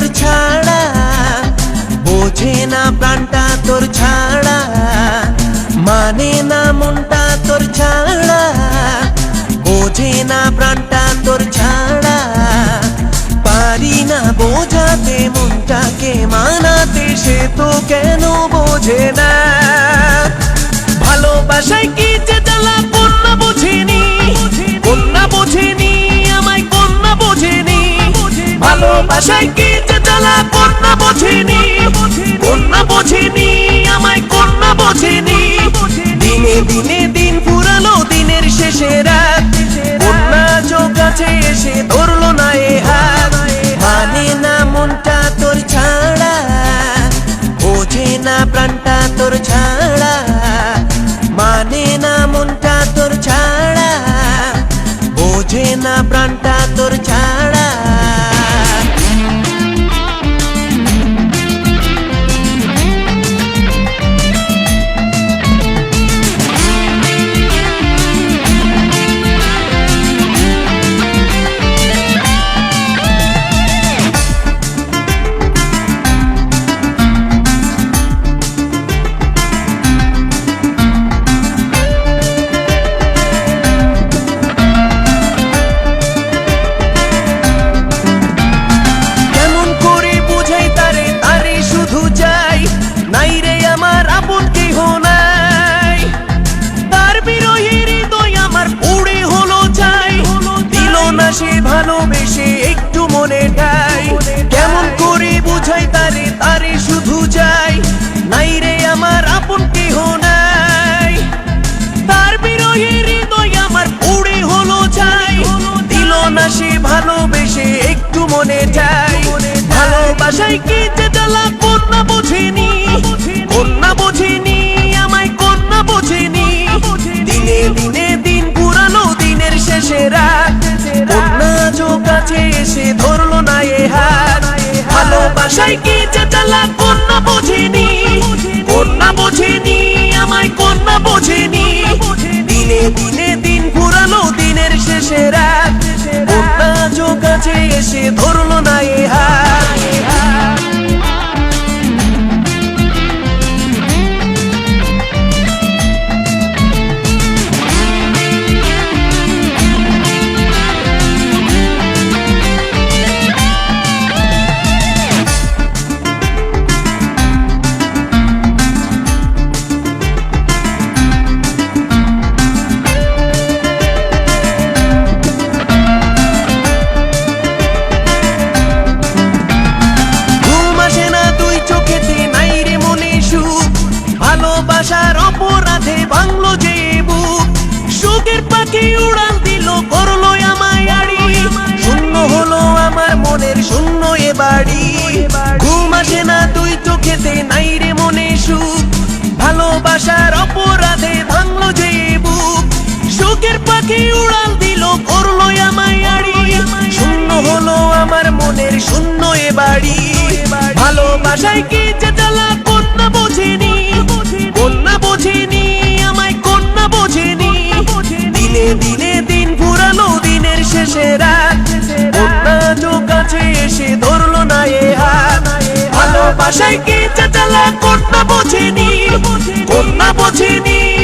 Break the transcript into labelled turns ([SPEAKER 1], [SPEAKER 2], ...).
[SPEAKER 1] তোর ছাড়া, বোঝে না প্রাণটা তোর ছাড়া মানে না মনটা তোর ছাড়া, বোঝে না প্রাণটা তোর ছাড়া, পারি না বোঝাতে, মনটাকে মানাতে, সে তো কেন ভালোবাসায় কি যে জ্বালা? কন্যা বোঝেনি। কন্যা বোঝেনি আমায় কন্যা বোঝেনি। দিনে দিনে মনে ঠাই। কেমন করে বুঝাই তারে তারে শুধু চাই। নাই রে আমার আপন কেহ নাই। তার হৃদয় আমার পুড়ে হলো চাই দিল না সে ভালোবেসে একটু মনে চাই ভালোবাসায় কি যে জ্বালা, কন্যা বোঝেনি কন্যা বোঝেনি। কাছে এসে বাড়ি। ঘুম আসে না তুই চোখেতে, নাই রে মনে সুখ। ভালোবাসার অপরাধে ভাঙলো যে বুক। সুখের পাখি উড়াল দিল, করল আমায় আড়ি। শূন্য হলো আমার মনের শূন্য এ বাড়ি। ভালোবাসায় কি ভালোবাসায় কি চেঁচালা কন্যা বোঝেনি কন্যা বোঝেনি।